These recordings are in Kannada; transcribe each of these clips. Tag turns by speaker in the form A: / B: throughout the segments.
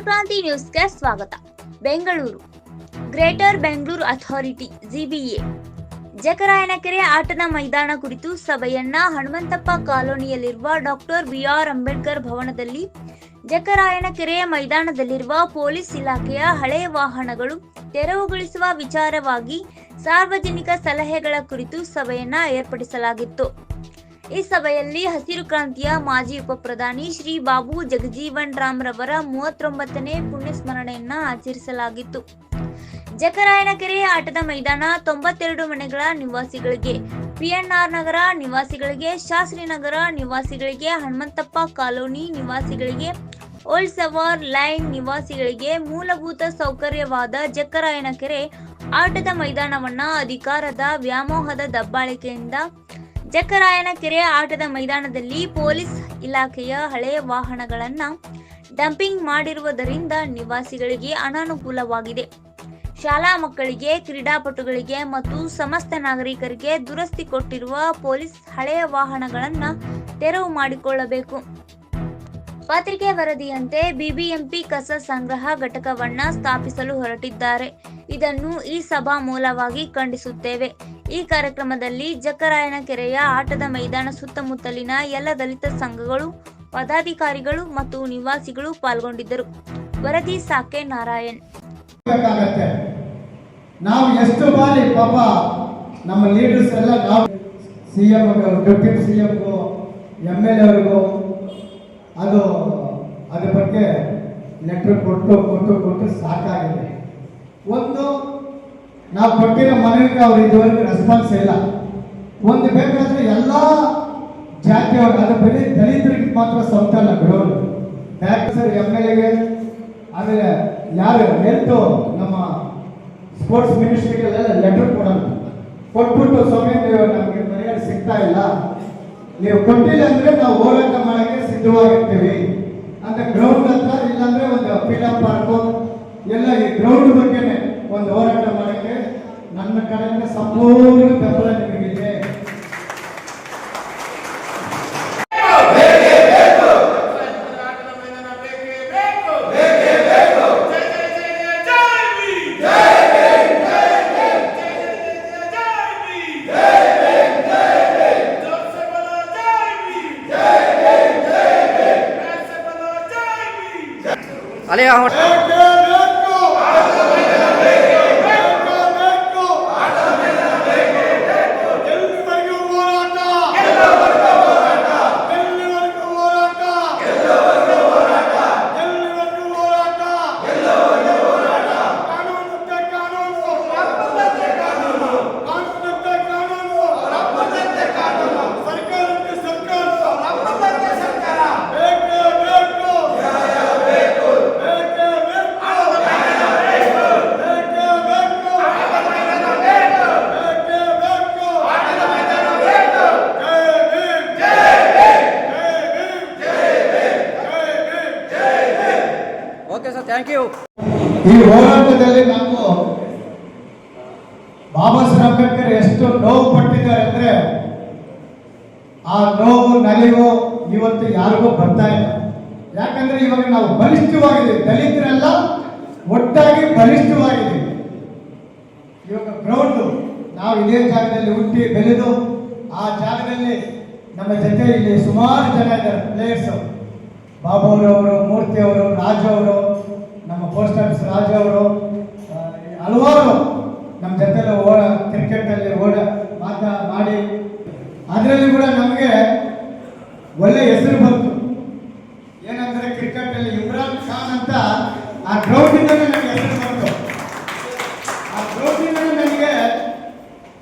A: ದೇಶಕ್ರಾಂತಿ ನ್ಯೂಸ್ಗೆ ಸ್ವಾಗತ. Bengaluru. Greater Bengaluru authority, GBA. Jakkarayanakere ಆಟದ ಮೈದಾನ ಕುರಿತು ಸಭೆಯನ್ನ ಹನುಮಂತಪ್ಪ ಕಾಲೋನಿಯಲ್ಲಿರುವ ಡಾಕ್ಟರ್ ಬಿಆರ್ ಅಂಬೇಡ್ಕರ್ ಭವನದಲ್ಲಿ ಜಕರಾಯನಕೆರೆ ಮೈದಾನದಲ್ಲಿರುವ ಪೊಲೀಸ್ ಇಲಾಖೆಯ ಹಳೆಯ ವಾಹನಗಳು ತೆರವುಗೊಳಿಸುವ ವಿಚಾರವಾಗಿ ಸಾರ್ವಜನಿಕ ಸಲಹೆಗಳ ಕುರಿತು ಸಭೆಯನ್ನ ಏರ್ಪಡಿಸಲಾಗಿತ್ತು. ಈ ಸಭೆಯಲ್ಲಿ ಹಸಿರು ಕ್ರಾಂತಿಯ ಮಾಜಿ ಉಪಪ್ರಧಾನಿ ಶ್ರೀ ಬಾಬು ಜಗಜೀವನ್ ರಾಮ್ ರವರ ಮೂವತ್ತೊಂಬತ್ತನೇ ಪುಣ್ಯಸ್ಮರಣೆಯನ್ನ ಆಚರಿಸಲಾಗಿತ್ತು. ಜಕರಾಯನಕೆರೆ ಆಟದ ಮೈದಾನ ತೊಂಬತ್ತೆರಡು ಮನೆಗಳ ನಿವಾಸಿಗಳಿಗೆ ಪಿಎನ್ಆರ್ ನಗರ ನಿವಾಸಿಗಳಿಗೆ, ಶಾಸ್ತ್ರಿ ನಗರ ನಿವಾಸಿಗಳಿಗೆ, ಹನುಮಂತಪ್ಪ ಕಾಲೋನಿ ನಿವಾಸಿಗಳಿಗೆ ಓಲ್ಡ್ ಸವಾರ್ ಲೈನ್ ನಿವಾಸಿಗಳಿಗೆ ಮೂಲಭೂತ ಸೌಕರ್ಯವಾದ ಜಕ್ಕರಾಯನಕೆರೆ ಆಟದ ಮೈದಾನವನ್ನ ಅಧಿಕಾರದ ವ್ಯಾಮೋಹದ ದಬ್ಬಾಳಿಕೆಯಿಂದ ಜಕ್ಕರಾಯನಕೆರೆ ಆಟದ ಮೈದಾನದಲ್ಲಿ ಪೊಲೀಸ್ ಇಲಾಖೆಯ ಹಳೆಯ ವಾಹನಗಳನ್ನ ಡಂಪಿಂಗ್ ಮಾಡಿರುವುದರಿಂದ ನಿವಾಸಿಗಳಿಗೆ ಅನಾನುಕೂಲವಾಗಿದೆ. ಶಾಲಾ ಮಕ್ಕಳಿಗೆ, ಕ್ರೀಡಾಪಟುಗಳಿಗೆ ಮತ್ತು ಸಮಸ್ತ ನಾಗರಿಕರಿಗೆ ದುರಸ್ತಿ ಕೊಟ್ಟಿರುವ ಪೊಲೀಸ್ ಹಳೆಯ ವಾಹನಗಳನ್ನ ತೆರವು ಮಾಡಿಕೊಳ್ಳಬೇಕು. ಪತ್ರಿಕೆ ವರದಿಯಂತೆ ಬಿಬಿಎಂಪಿ ಕಸ ಸಂಗ್ರಹ ಘಟಕವನ್ನ ಸ್ಥಾಪಿಸಲು ಹೊರಟಿದ್ದಾರೆ. ಇದನ್ನು ಈ ಸಭಾ ಮೂಲವಾಗಿ ಖಂಡಿಸುತ್ತೇವೆ. ಈ ಕಾರ್ಯಕ್ರಮದಲ್ಲಿ ಜಕ್ಕರಾಯನ ಕೆರೆಯ ಆಟದ ಮೈದಾನ ಸುತ್ತಮುತ್ತಲಿನ ಎಲ್ಲ ದಲಿತ ಸಂಘಗಳು, ಪದಾಧಿಕಾರಿಗಳು ಮತ್ತು ನಿವಾಸಿಗಳು ಪಾಲ್ಗೊಂಡಿದ್ದರು. ವರದಿ ಸಾಕೆ ನಾರಾಯಣ್.
B: ನಾವು ಎಷ್ಟು ಬಾರಿ ಪಾಪ ನಮ್ಮ ಲೀಡರ್ಸ್ ಎಲ್ಲ ನಾವು C M deputy C M M L ಎವ್ರಿಗೂ ಅದು, ಅದ್ರ ಬಗ್ಗೆ ಲೆಟ್ರ್ ಕೊಟ್ಟು ಕೊಟ್ಟು ಕೊಟ್ಟು ಸಾಕಾಗಿದೆ. ಒಂದು ನಾವು ಕೊಟ್ಟಿರೋ ಮನವಿಗೆ ಅವ್ರು ಇದುವರೆಗೂ ರೆಸ್ಪಾನ್ಸ್ ಇಲ್ಲ. ಒಂದು ಬೇಕಾದ್ರೆ ಎಲ್ಲ ಜಾತಿಯವರು, ಅದು ಬರೀ ದಲಿತರಿಗೆ ಮಾತ್ರ ಸ್ವಂತ ಅಲ್ಲ ಬಿಡೋರು ಸರ್ ಎಂ ಎಲ್ ಎಗೆ ಆಮೇಲೆ ಯಾರು ಹೆಲ್ತ್ ನಮ್ಮ ಸ್ಪೋರ್ಟ್ಸ್ ಮಿನಿಸ್ಟ್ರಿಗೆಲ್ಲ ಲೆಟರ್ ಕೊಡೋಣ ಕೊಟ್ಬಿಟ್ಟು ಸ್ವಾಮಿ ನಮಗೆ ಪರಿಹಾರ ಸಿಗ್ತಾ ಇಲ್ಲ. ನೀವು ಕೊಟ್ಟಿಲ್ಲ ಅಂದ್ರೆ ನಾವು ಹೋರಾಟ ಮಾಡೋಕ್ಕೆ ಸಿದ್ಧವಾಗಿರ್ತೀವಿ. ಅಂತ ಗ್ರೌಂಡ್ ಹತ್ರ ಇಲ್ಲಾಂದ್ರೆ ಒಂದು ಫಿಲಂ ಪಾರ್ಕು ಎಲ್ಲ ಈ ಗ್ರೌಂಡ್ ಬಗ್ಗೆನೆ ಒಂದು ಹೋರಾಟ ಮಾಡಕ್ಕೆ ನನ್ನ ಕಡೆಯಿಂದ ಸಂಪೂರ್ಣ ಬೆಂಬಲ ನಿಮಗಿದೆ.
C: ಅಲೆ ಥ್ಯಾಂಕ್ ಯು
B: ಈ ಹೋರಾಟದಲ್ಲಿ ನಾವು ಬಾಬಾ ಸಾಹೇಬ್ ಅಂಬೇಡ್ಕರ್ ಎಷ್ಟು ನೋವು ಪಟ್ಟಿದ್ದಾರೆ ಅಂದ್ರೆ ಆ ನೋವು, ನಲಿವು ಇವತ್ತು ಯಾರಿಗೂ ಬರ್ತಾ ಇಲ್ಲ. ಯಾಕಂದ್ರೆ ಇವಾಗ ನಾವು ಬಲಿಷ್ಠವಾಗಿದ್ದೀವಿ. ದಲಿತರೆಲ್ಲ ಒಟ್ಟಾಗಿ ಬಲಿಷ್ಠವಾಗಿದ್ದೀವಿ. ಇವಾಗ ಗ್ರೌಂಡ್ ನಾವು ಇದೇ ಜಾಗದಲ್ಲಿ ಹುಟ್ಟಿ ಬೆಳೆದು, ಆ ಜಾಗದಲ್ಲಿ ನಮ್ಮ ಜೊತೆ ಇಲ್ಲಿ ಸುಮಾರು ಜನ ಇದ್ದಾರೆ ಪ್ಲೇಯರ್ಸ್ ಬಾಬು ಅವರು, ಮೂರ್ತಿ ಅವರು, ರಾಜು ಅವರು ನಮ್ಮ ಪೋಸ್ಟ್ ಆಫೀಸ್ ರಾಜ ಅವರು ಹಲವಾರು ನಮ್ಮ ಜೊತೆಲಿ ಓಡ ಕ್ರಿಕೆಟಲ್ಲಿ ಓಡ ಮಾತಾ ಮಾಡಿ. ಅದರಲ್ಲಿ ಕೂಡ ನಮಗೆ ಒಳ್ಳೆ ಹೆಸರು ಬಂತು. ಏನಂದ್ರೆ ಕ್ರಿಕೆಟಲ್ಲಿ ಇಮ್ರಾನ್ ಖಾನ್ ಅಂತ ಆ ಗ್ರೌಂಡಿಂದಲೇ ನನಗೆ ಹೆಸರು ಬಂತು. ಆ ಗ್ರೌಂಡಿಂದಲೇ ನನಗೆ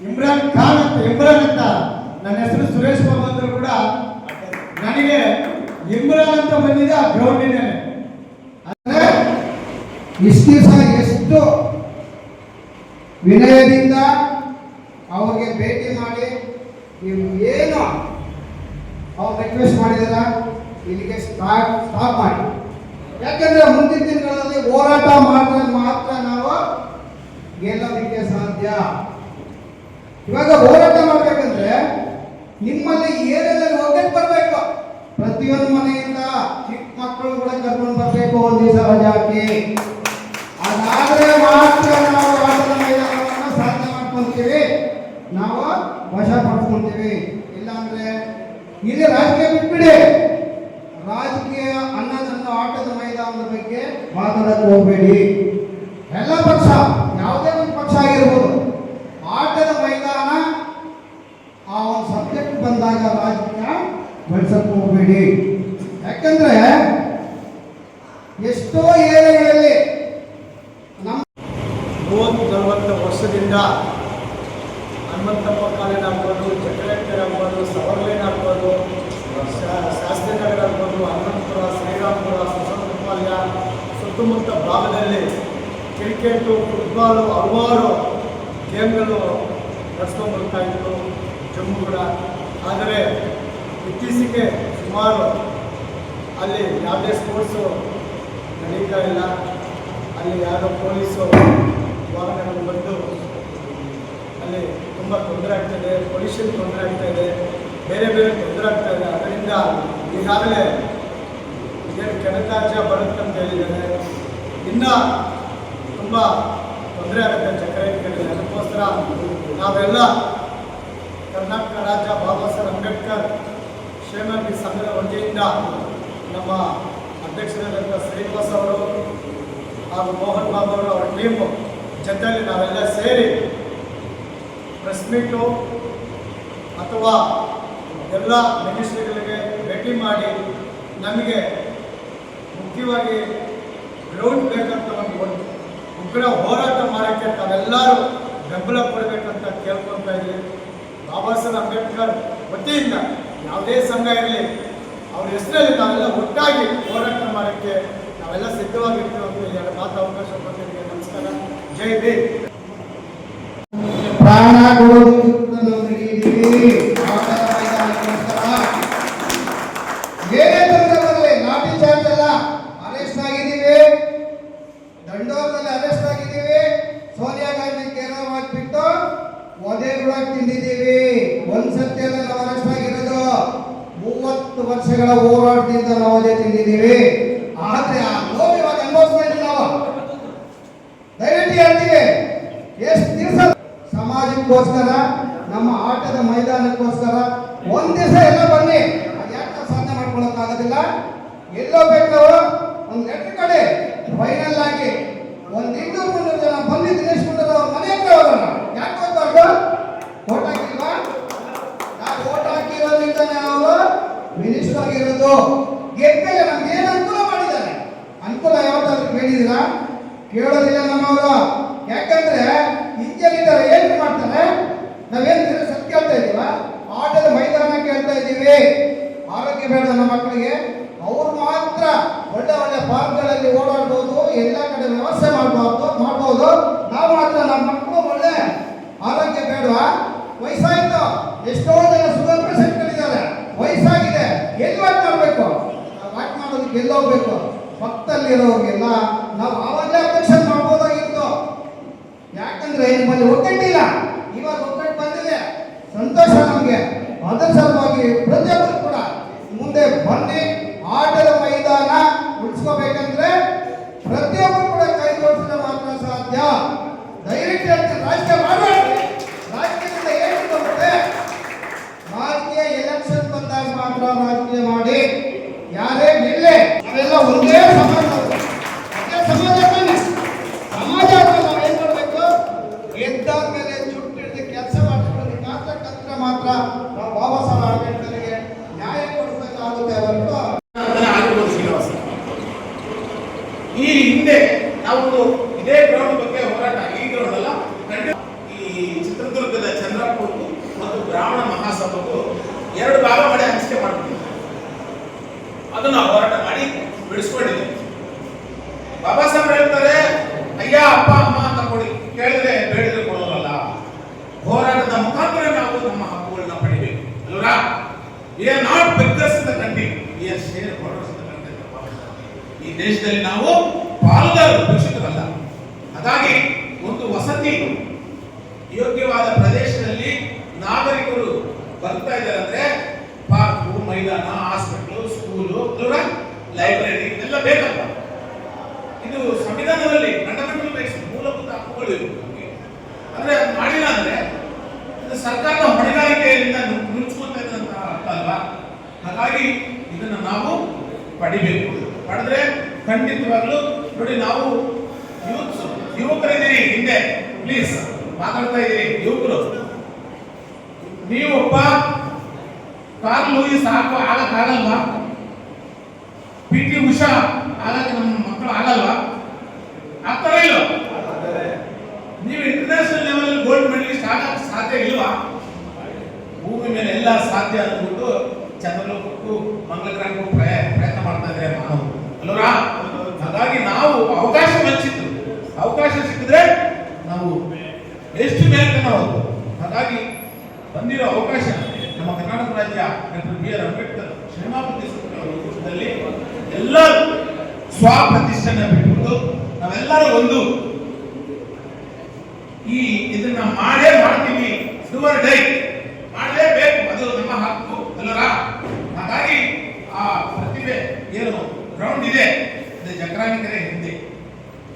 B: ಇಮ್ರಾನ್ ಖಾನ್ ಅಂತ, ಇಮ್ರಾನ್ ಅಂತ ನನ್ನ ಹೆಸರು ಸುರೇಶ್ ಬಾಬು ಅಂದ್ರು ಕೂಡ ನನಗೆ ಇಮ್ರಾನ್ ಅಂತ ಬಂದಿದೆ ಆ
D: ಅಂದ್ರೆ ಇಷ್ಟು ಎಷ್ಟು ವಿನಯದಿಂದ ಅವ್ರಿಗೆ ಭೇಟಿ ಮಾಡಿ ನೀವು ಏನು ಅವ್ರು ರಿಕ್ವೆಸ್ಟ್ ಮಾಡಿದಾರ, ಇಲ್ಲಿಗೆ ಸ್ಟಾಪ್ ಸ್ಟಾಪ್ ಮಾಡಿ. ಯಾಕಂದ್ರೆ ಮುಂದಿನ ದಿನಗಳಲ್ಲಿ ಹೋರಾಟ ಮಾಡಿದ್ರೆ ಮಾತ್ರ ನಾವು ಗೆಲ್ಲೋದಕ್ಕೆ ಸಾಧ್ಯ. ಇವಾಗ ಹೋರಾಟ ಮಾಡ್ಬೇಕಂದ್ರೆ ನಿಮ್ಮಲ್ಲಿ ಏರಿಯಾದಲ್ಲಿ ಒಗ್ಗಟ್ಟು ಬರಬೇಕು? ಪ್ರತಿಯೊಂದು ಮನೆಯಿಂದ ಚಿಕ್ಕ ಮಕ್ಕಳು ಕೂಡ ಕರ್ಕೊಂಡು ಬರಬೇಕು ಒಂದು ದಿವಸ ಅದಾದ್ರೆ ಮಾತ್ರ ನಾವು ಆಟದ ಮೈದಾನವನ್ನು ಸಾಧನೆ ಮಾಡ್ಕೊಳ್ತೀವಿ ನಾವು ವಶ ಪಡ್ಕೊಳ್ತೀವಿ ಇಲ್ಲಾಂದ್ರೆ ಇಲ್ಲಿ ರಾಜಕೀಯ ಬಿಟ್ಬಿಡಿ. ರಾಜಕೀಯ ಅನ್ನೋದನ್ನು ಆಟದ ಮೈದಾನದ ಬಗ್ಗೆ ಮಾತಾಡಕ್ಕೆ ಹೋಗ್ಬೇಡಿ. ಎಲ್ಲ ಪಕ್ಷ, ಯಾವುದೇ ಒಂದು ಪಕ್ಷ ಆಗಿರ್ಬೋದು, ಆಟದ ಮೈದಾನ ಆ ಒಂದು ಸಬ್ಜೆಕ್ಟ್ ಬಂದಾಗ ರಾಜಕೀಯ ಬೆಳೆಸಕ್ಕೆ ಹೋಗಬೇಡಿ. ಯಾಕಂದ್ರೆ ಎಷ್ಟೋ ಏರಿಯಾಗಳಲ್ಲಿ ನಮ್ಮ
B: ಮೂವತ್ತು ನಲವತ್ತು ವರ್ಷದಿಂದ ಹನುಮಂತಪ್ಪ ಕಾಲೇಜ್ ಆಗ್ಬೋದು ಚಕ್ರೇಶ್ವರ ಆಗ್ಬೋದು, ಸವರ್ಲೇನ್ ಆಗ್ಬೋದು ಶಾಸ್ತ್ರಿ ನಗರ ಆಗ್ಬೋದು, ಹನುಮಂತಪುರ, ಶ್ರೀರಾಮಪುರ ಸುಸಂತಪಾಲ್ಯ ಸುತ್ತಮುತ್ತ ಭಾಗದಲ್ಲಿ ಕ್ರಿಕೆಟು ಫುಟ್ಬಾಲು ಹಲವಾರು ಗೇಮ್ಗಳು ನಡೆಸ್ಕೊಂಡ್ಬರ್ತಾ ಇತ್ತು ಜಮ್ಮು ಕೂಡ. ಆದರೆ ಇತ್ತೀಚೆಗೆ ಸುಮಾರು ಅಲ್ಲಿ ಯಾವುದೇ ಸ್ಪೋರ್ಟ್ಸು ನಡೀತಾ ಇಲ್ಲ. ಅಲ್ಲಿ ಯಾರೋ ಪೊಲೀಸು ವಾಹನಗಳು ಬಂದು ಅಲ್ಲಿ ತುಂಬ ತೊಂದರೆ ಆಗ್ತಾಯಿದೆ ಪೊಲ್ಯೂಷನ್ ತೊಂದರೆ ಆಗ್ತಾಯಿದೆ ಬೇರೆ ಬೇರೆ ತೊಂದರೆ ಆಗ್ತಾ ಇದೆ. ಅದರಿಂದ ಈಗಾಗಲೇ ಏನು ಕೆಣಕಾರ್ಜ ಬರುತ್ತೆ ಅಂತ ಹೇಳಿದ್ದಾರೆ. ಇನ್ನೂ ತುಂಬ ತೊಂದರೆ ಆಗುತ್ತೆ ಚಕ್ರವರ್ತಿಗಳಿಗೆ ಅದಕ್ಕೋಸ್ಕರ ನಾವೆಲ್ಲ ಕರ್ನಾಟಕ ರಾಜ್ಯ ಬಾಬಾ ಸಾಹೇಬ್ ಅಂಬೇಡ್ಕರ್ ಕ್ಷೇಮಾಭಿವೃದ್ಧಿ ಸಂಘದ ವತಿಯಿಂದ ನಮ್ಮ ಅಧ್ಯಕ್ಷರಾದಂಥ ಶ್ರೀನಿವಾಸ್ ಅವರು ಹಾಗೂ ಮೋಹನ್ ಬಾಬು ಅವರು ಅವರ ಟೀಮು ಜೊತೆಯಲ್ಲಿ ನಾವೆಲ್ಲ ಸೇರಿ ಪ್ರೆಸ್ ಮೀಟು ಅಥವಾ ಎಲ್ಲ ಮಿನಿಸ್ಟ್ರಿಗಳಿಗೆ ಭೇಟಿ ಮಾಡಿ ನಮಗೆ ಮುಖ್ಯವಾಗಿ ಗ್ರೌಂಡ್ ಬೇಕಂತ ಒಂದು ಒಂದು ಉಗ್ರ ಹೋರಾಟ ಮಾಡೋಕ್ಕೆ ತಾವೆಲ್ಲರೂ ಬೆಂಬಲ ಕೊಡಬೇಕಂತ ಕೇಳ್ಕೊತಾ ಇದ್ದೀವಿ. ಬಾಬಾ ಸಾಹೇಬ್ ಅಂಬೇಡ್ಕರ್ ವತಿಯಿಂದ ಯಾವುದೇ ಸಂಘ ಇರಲಿ, ಅವ್ರ ಹೆಸರಲ್ಲಿ ನಾವೆಲ್ಲ ಒಟ್ಟಾಗಿ ಹೋರಾಟ ಮಾಡೋಕ್ಕೆ ನಾವೆಲ್ಲ ಸಿದ್ಧವಾಗಿರ್ತೀವಿ ಅಂತ ಎರಡು ಮಾತು ಅವಕಾಶ ಕೊಟ್ಟಿದ್ದೀವಿ ನಮಸ್ಕಾರ. ಜೈ ಭೀಮ್.
D: ಪ್ರಾಣ ಕೊಡೋದಕ್ಕೆ ನಾವು ಏನೇ ತೊಂದರೆ ನಾಟಿ ಚಾರ್ಜ್ ಅಲ್ಲ ಅರೆಸ್ಟ್ ಆಗಿದ್ದೀವಿ ಆಗಿದ್ದೀವಿ. ಸೋನಿಯಾ ಗಾಂಧಿ ಕೇರಳ ಬಿಟ್ಟು ಒದೆ ಕೂಡ ತಿಂದಿದ್ದೀವಿ. ಅಲ್ಲ ನಾವು ಅರೆಸ್ಟ್ ಆಗಿರೋದು. ಮೂವತ್ತು ವರ್ಷಗಳ ಹೋರಾಟದಿಂದ ನಾವು ಅದೇ ತಿಂದಿದ್ದೀವಿ ಆದ್ರೆ ಆ ನೋವು ಇವಾಗ ಅನುಭವಿಸ್ತಾ ಇದ್ದೀವಿ ನಾವು ದಯವಿಟ್ಟು ಹೇಳ್ತೀವಿ ಎಷ್ಟು ದಿವಸ ಸಮಾಜಕ್ಕೋಸ್ಕರ ನಮ್ಮ ಆಟದ ಮೈದಾನಕ್ಕೋಸ್ಕರ ಒಂದ್ ದಿವಸ ಎಲ್ಲ ಬನ್ನಿ. ಅದು ಯಾಕೆ ಸಾಧನೆ ಮಾಡ್ಕೊಳಕ್ಕಾಗೋದಿಲ್ಲ ಎಲ್ಲೋ ಬೇಕು ಒಂದು ಲೆಟ್ರ್ ಕಡೆ ಫೈನಲ್ ಆಗಿ ಒಂದ್ ಇನ್ನೂರು ಮುನ್ನೂರು ಜನ ಬಂದು ದಿನೇಶ್ ಅವ್ರ ಮನೆ ಯಾಕೆ ಹೋಗ್ಬಾರ್ದು ಓಟ್ ಹಾಕಿಲ್ವಾ? ನಾವು ಓಟ್ ಹಾಕಿರೋದ್ರಿಂದ ನಾವು ಮಿನಿಸ್ಟರ್ ಆಗಿರೋದು. ಗೆದ್ಮೇಲೆ ನಮ್ಗೆ ಏನು ಅನುಕೂಲ ಮಾಡಿದ್ದಾರೆ? ಅನುಕೂಲ ಯಾವ್ದಾದ್ರು ಕೇಳಿದಿರಾ ಕೇಳೋದಿಲ್ಲ ನಮ್ಮವರು ಯಾಕಂದ್ರೆ ಹಿಂಜಲಿದ್ದಾರೆ ಏನ್ ಮಾಡ್ತಾರೆ ನಾವೇನ್ ಸತ್ಯ ಕೇಳ್ತಾ ಇದೀವ ಆಟದ ಮೈದಾನ ಕೇಳ್ತಾ ಇದ್ದೀವಿ ಆರೋಗ್ಯ ಬೇಡ ನಮ್ಮ ಮಕ್ಕಳಿಗೆ ಅವ್ರು ಮಾತ್ರ ಒಳ್ಳೆ ಒಳ್ಳೆ ಪಾರ್ಕ್ಗಳಲ್ಲಿ ಓಡಾಡ್ಬೋದು ಎಲ್ಲ ಕಡೆ ವ್ಯವಸ್ಥೆ ಮಾಡ್ಬೋದು ಮಾಡ್ಬೋದು ನಾವು ಮಾತ್ರ ನಮ್ಮ ಮಕ್ಕಳು ಒಳ್ಳೆ ಆರೋಗ್ಯ ಬೇಡವಾ ವಯಸ್ಸಾಯ್ತು ಎಷ್ಟೋ ಜನ ಶುಗರ್ ಪೇಷಂಟ್ಗಳಿದ್ದಾರೆ ವಯಸ್ಸಾಗಿದೆ ಎಲ್ಲಿ ವಾಕ್ ಮಾಡಬೇಕು ವಾಕ್ ಮಾಡೋದಕ್ಕೆ ಎಲ್ಲಿ ಹೋಗ್ಬೇಕು ಪಕ್ಕದಲ್ಲಿರೋರಿಗೆಲ್ಲ ನಾವು ಆವಾಗಲೇ ಅಬ್ಜೆಕ್ಷನ್ ಮಾಡ್ಬೋದಾಗಿತ್ತು ಯಾಕಂದ್ರೆ ನಿಮ್ಮಲ್ಲಿ ಒಗ್ಗಟ್ಟಿಲ್ಲ ಇವಾಗ ಒಗ್ಗಟ್ಟು ಬಂದಿದೆ. ಸಂತೋಷ ನಮಗೆ. ಅದರ ಸಲುವಾಗಿ ಪ್ರತಿಯೊಬ್ಬರು ಕೂಡ ಮುಂದೆ ಬನ್ನಿ. ಆಟದ ಮೈದಾನ ಉಳಿಸ್ಕೋಬೇಕಂದ್ರೆ ಪ್ರತಿಯೊಬ್ಬರು ಕೂಡ ಕೈ ಜೋಡಿಸಿದ್ರೆ ಮಾತ್ರ ಸಾಧ್ಯ ದಯವಿಟ್ಟು ಹೇಳ್ತೀನಿ ರಾಜಕೀಯ ಮಾಡಬೇಡಿ ರಾಜಕೀಯದಿಂದ ಏನು ಬರುತ್ತೆ ರಾಜಕೀಯ ಎಲೆಕ್ಷನ್ ಬಂದಾಗ ಮಾತ್ರ ರಾಜಕೀಯ ಮಾಡಿ ಯಾರೇ ಗೆಲ್ಲೆ ಅವೆಲ್ಲ ಒಂದೇ ಸಮಾಜ ಒಂದೇ ಸಮಾಜ ತಾನೆ ಸಮಾಜ ಅಂದ್ರೆ ನಾವು ಏನ್ ಮಾಡ್ಬೇಕು ಗೆದ್ದಾದ್ಮೇಲೆ ಜುಟ್ಟು ಹಿಡಿದು ಕೆಲಸ ಮಾಡಿಸ್ಕೊಳ್ಳೋದಕ್ಕೆ ಮಾತ್ರ ಕತ್ರ ಮಾತ್ರ ನಾವು ಬಾಬಾ ಸಾಹೇಬ್ ಅಂಬೇಡ್ಕರ್ಗೆ ನ್ಯಾಯ ಕೊಡಿಸಬೇಕಾಗುತ್ತೆ ಹೊರತು
E: ಅದನ್ನ ಆಗಿರ್ಬೋದು ಶ್ರೀನಿವಾಸ ಈ ಹಿಂದೆ ನಾವು ಇದೇ ಗ್ರೌಂಡ್ ಬಗ್ಗೆ ಹೋರಾಟ ಈ ಗ್ರೌಂಡ್ ಅಲ್ಲ ಖಂಡಿತ ಈ ಚಿತ್ರದುರ್ಗದ ಚಂದ್ರಪುರ ಮತ್ತು ಎರಡು ಭಾಗ ಮಾಡಿ ಹಂಚಿಕೆ ಮಾಡ್ಬಿಟ್ಟಿದ್ವಿ ಅದನ್ನ ಹೋರಾಟ ಮಾಡಿ ಬಿಡಿಸ್ಕೊಂಡಿದ್ದೆ ಬಾಬಾ ಸಾಹೇಬ್ ಹೇಳ್ತಾರೆ, ಅಯ್ಯ, ಅಪ್ಪ, ಅಮ್ಮ ಅಂತ ಕೊಡಿ. ಕೇಳಿದ್ರೆ ಬೇಡಿದ್ರೆ ಕೊಡೋಲ್ಲ ಹೋರಾಟದ ಮುಖಾಂತರ ನಾವು ನಮ್ಮ ಹಕ್ಕುಗಳನ್ನ ಪಡಿಬೇಕು. ನಾಟ್ ಈ ದೇಶದಲ್ಲಿ ನಾವು ಪಾಲ್ಗಾರರು ಭಿಕ್ಷುಕರಲ್ಲ. ಹಾಗಾಗಿ ಒಂದು ವಸತಿ ಯೋಗ್ಯವಾದ ಪ್ರದೇಶದಲ್ಲಿ ನಾಗರಿಕರು ಬರ್ತಾ ಇದ್ದಾರೆ ಅಂದ್ರೆ ಪಾರ್ಕು, ಮೈದಾನ ಹಾಸ್ಪಿಟಲ್ ಸ್ಕೂಲು ಲೈಬ್ರರಿ ಇದೆಲ್ಲ ಬೇಕಲ್ಲ ಇದು ಸಂವಿಧಾನದಲ್ಲಿ ಫಂಡಮೆಂಟಲ್ ರೈಟ್ಸ್ ಮೂಲಭೂತ ಹಕ್ಕುಗಳು ಇವು ಅಂದ್ರೆ ಅದು ಮಾಡಿಲ್ಲ ಅಂದ್ರೆ ಸರ್ಕಾರದ ಹೊಣೆಗಾರಿಕೆಯಿಂದ ನುಚ್ಚುಕೊತಾ ಇದ್ದಂತ ಅರ್ಥ ಅಲ್ವಾ? ಹಾಗಾಗಿ ಇದನ್ನ ನಾವು ಪಡಿಬೇಕು. ಪಡೆದ್ರೆ ಖಂಡಿತವಾಗ್ಲೂ ನೋಡಿ ನಾವು ಯೂತ್ಸ್ ಯುವಕರಿದ್ದೀರಿ ಹಿಂದೆ. ಪ್ಲೀಸ್ ಮಾತಾಡ್ತಾ ಇದ್ದೀರಿ. ಯುವಕರು. ನೀವೊಬ್ಬ ಕಾರ್ಲ್ ಸಾಕು ಆಗಕ್ ಆಗಲ್ವ? ಪಿ ಟಿ ಉಷಾ ಆಗಕ್ಕೆ ನಮ್ಮ ಮಕ್ಕಳು ಆಗಲ್ವಾ? ಆಗ್ತಾರ ಇಲ್ಲ ನೀವು ಇಂಟರ್ನ್ಯಾಷನಲ್ ಲೆವೆಲ್ ಗೋಲ್ಡ್ ಮೆಡಲಿಸ್ಟ್ ಆಗಕ್ಕೆ ಸಾಧ್ಯ ಇಲ್ವಾ? ಭೂಮಿ ಮೇಲೆ ಎಲ್ಲ ಸಾಧ್ಯ ಅಂದ್ಬಿಟ್ಟು ಕೊಟ್ಟು ಗ್ರಹಕ್ಕೂ ಪ್ರಯ- ಪ್ರಯತ್ನ ಮಾಡ್ತಾ ಇದ್ದಾರೆ ಮಾನವರು. ಅಲ್ವರಾ ಹಾಗಾಗಿ ನಾವು ಅವಕಾಶ ವಂಚಿತರು. ಅವಕಾಶ ಸಿಕ್ಕಿದ್ರೆ ನಾವು ಎಷ್ಟು ನಾವು ಹಾಗಾಗಿ ಬಂದಿರೋ ಅವಕಾಶ ನಮ್ಮ ಕರ್ನಾಟಕ ರಾಜ್ಯ ಡಾಕ್ಟರ್ ಬಿ ಆರ್ ಅಂಬೇಡ್ಕರ್ ಶ್ರೀಮಾಪತಿ ಸಂಘದಲ್ಲಿ ಎಲ್ಲರೂ ಸ್ವಪ್ರತಿಷ್ಠೆನ ಬಿಟ್ಬಿಟ್ಟು ನಾವೆಲ್ಲರೂ ಒಂದು ಈ ಇದನ್ನ ಮಾಡೇ ಮಾಡ್ತೀವಿ ಡುವರ್ ಡೈ ಮಾಡಲೇಬೇಕು ಅದು ನಮ್ಮ ಹಕ್ಕು ಅಲ್ಲರ ಹಾಗಾಗಿ ಆ ಪ್ರತಿಭೆ ಏನು ಗ್ರೌಂಡ್ ಇದೆ ಇದು ಜಕರಾಣಿ ಕೆರೆ ಹಿಂದೆ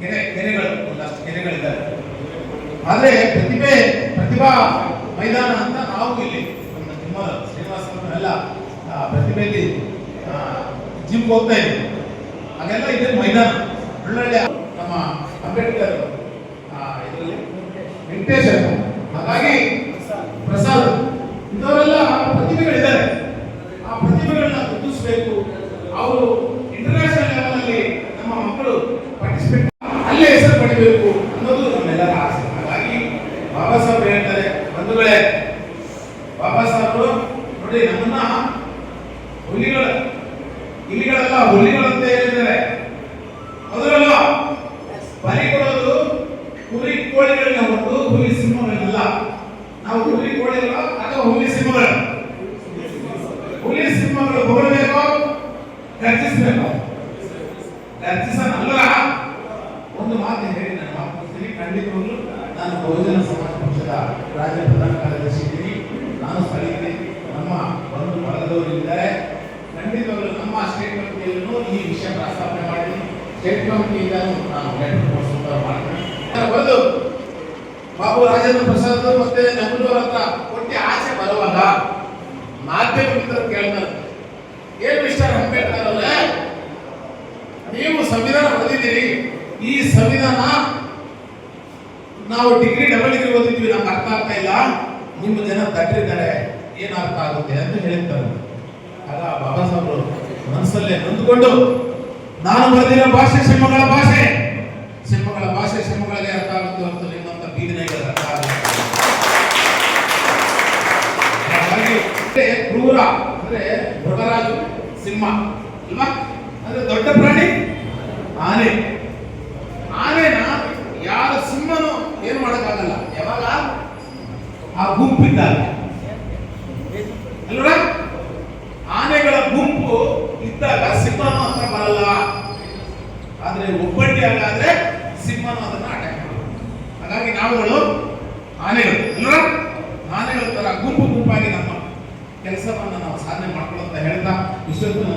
E: ಕೆರೆ ಕೆರೆಗಳು ಒಂದಷ್ಟು ಕೆರೆಗಳಿದ್ದಾವೆ ಆದ್ರೆ ಪ್ರತಿಭೆ ಪ್ರತಿಭಾ ಮೈದಾನ ಅಂತ ನಾವು ಇಲ್ಲಿ ನಮ್ಮ ತಿಮ್ಮರ ಶ್ರೀನಿವಾಸ ಎಲ್ಲ ಆ, ಪ್ರತಿಭೆಯಲ್ಲಿ ಜಿಮ್ ಹೋಗ್ತಾ ಇದ್ದೀವಿ ಹಾಗೆಲ್ಲ ಇದೆ ಮೈದಾನ ಒಳ್ಳೊಳ್ಳೆ ನಮ್ಮ ಅಂಬೇಡ್ಕರ್ ಇದರಲ್ಲಿ ವೆಂಕಟೇಶ್ ಅಂತ. ಹಾಗಾಗಿ ಪ್ರಸಾದ್ ಇಂಥವರೆಲ್ಲ ಪ್ರತಿಭೆಗಳಿದ್ದಾರೆ ಆ ಪ್ರತಿಭೆಗಳನ್ನ ಗುರುತಿಸಬೇಕು ಅವರು ಇಂಟರ್ನ್ಯಾಷನಲ್ ಲೆವೆಲ್ ಅಲ್ಲಿ ನಮ್ಮ ಮಕ್ಕಳು ಪಾರ್ಟಿಸಿಪೇಟ್ ಅಲ್ಲೇ ಹೆಸರು ಪಡಿಬೇಕು ಅನ್ನೋದು ನಮ್ಮೆಲ್ಲರ ಆಸೆ ಹಾಗಾಗಿ ಬಾಬಾ ಸಾಹೇಬ್ ಹೇಳ್ತಾರೆ ಬಂಧುಗಳೇ ಬಾಬಾ ಸಾಹೇಬರು ನೋಡಿ ನಮ್ಮನ್ನ ಹುಲಿಗಳ ಇಲಿಗಳೆಲ್ಲ ಹುಲಿಗಳಂತೆ ಹೇಳಿದ್ದಾರೆ ಹೌದಲ್ವಾ ಬಲಿ ಕೊಡೋದು ಹುಲಿ ಕೋಳಿಗಳನ್ನ ಹೊತ್ತು ಹುಲಿ ಸಿಂಹಗಳನ್ನಲ್ಲ ನಾವು ಹುಲಿ ಕೋಳಿಗಳ ಅಥವಾ ಹುಲಿ ಸಿಂಹಗಳು ಹುಲಿ ಸಿಂಹಗಳು ಹೊಗಳಬೇಕು ಗರ್ಜಿಸಬೇಕು ಗರ್ಜಿಸನಲ್ಲ ಒಂದು ಮಾತು ಹೇಳಿ ನಾನು ಮಾತು ಮುಗಿಸ್ತೀನಿ ಖಂಡಿತವಾಗ್ಲೂ ನಾನು ಬಹುಜನ ಸಮಾಜ ಪಕ್ಷದ ರಾಜ್ಯ ಪ್ರಧಾನ ಕಾರ್ಯದರ್ಶಿ ಇದ್ದೀನಿ ನಾನು ಸ್ಥಳೀಯ ನಮ್ಮ ಬಂಧು ಬಳಗದವರು ಇದ್ದಾರೆ ಖಂಡಿತವಾಗ್ಲೂ ನಮ್ಮ ಸ್ಟೇಟ್ ಕಮಿಟಿಯಲ್ಲೂ ಈ ವಿಷಯ ಪ್ರಸ್ತಾಪನೆ ಮಾಡಿ ಸ್ಟೇಟ್ ಕಮಿಟಿಯಿಂದ ನಾನು ಲೆಟರ್ ಕೊಡಿಸುತ್ತಾ ಮಾಡ್ತೀನಿ ಒಂದು ಬಾಬು ರಾಜೇಂದ್ರ ಪ್ರಸಾದ್ ಮತ್ತೆ ನೆಹರು ಹತ್ರ ಕೊಟ್ಟಿ ಆಸೆ ಬರುವಾಗ ಮಾಧ್ಯಮ ಮಿತ್ರರು ಕೇಳ್ತಾರೆ. ಏನ್ ಮಿಸ್ಟರ್ ಅಂಬೇಡ್ಕರ್ ಅವರೇ? ನೀವು ಸಂವಿಧಾನ ಓದಿದ್ದೀರಿ. ಈ ಸಂವಿಧಾನ ನಾವು ಡಿಗ್ರಿ ಡಬಲ್ ಡಿಗ್ರಿ ಓದಿದ್ವಿ ನಮ್ಗೆ ಅರ್ಥ ಆಗ್ತಾ ಇಲ್ಲ. ನಿಮ್ಮ ಜನ ತಟ್ಟಿದ್ದಾರೆ ಏನು ಅರ್ಥ ಆಗುತ್ತೆ ಅಂತ ಹೇಳ್ತಾರೆ. ಆಗ ಬಾಬಾ ಸಾಹೇಬರು ಮನಸ್ಸಲ್ಲೇ ನೊಂದುಕೊಂಡು, ನಾನು ಬರೆದಿರೋ ಭಾಷೆ ಸಿಂಹಗಳ ಭಾಷೆ. ಸಿಂಹಗಳ ಭಾಷೆ ಸಿಂಹಗಳಿಗೆ ಅರ್ಥ ಆಗುತ್ತೆ ಅಂತ ನಿಮ್ಮಂತ ಬೀದಿನಾಯಿಗಳಿಗೆ ಅರ್ಥ ಹಾಗಾಗಿ ಕ್ರೂರ, ಅಂದ್ರೆ ದೊಡ್ಡರಾಜು, ಸಿಂಹ, ಅಲ್ವಾ? ಅಂದ್ರೆ ದೊಡ್ಡ ಪ್ರಾಣಿ, ಆನೆ. ಆನೆನ ಯಾರ ಸಿಂಹನು ಏನು ಮಾಡಕ್ಕಾಗಲ್ಲ. ಯಾವಾಗ? ಆ ಗುಂಪಿದ್ದಾಗ ಹುಲಿ ಸಿಂಹನು ಅದನ್ನ ಅಟ್ಯಾಕ್ ಮಾಡುತ್ತೆ ಹಾಗಾಗಿ ನಾವುಗಳು ಆನೆಗಳು. ಆನೆಗಳ ತರ ಗುಂಪು ಗುಂಪಾಗಿ ನಮ್ಮ ಕೆಲಸವನ್ನ ನಾವು ಸಾಧನೆ ಮಾಡ್ಕೊಳ್ಳೋ ಅಂತ ಹೇಳ್ತಾ ಇಷ್ಟೊತ್ತು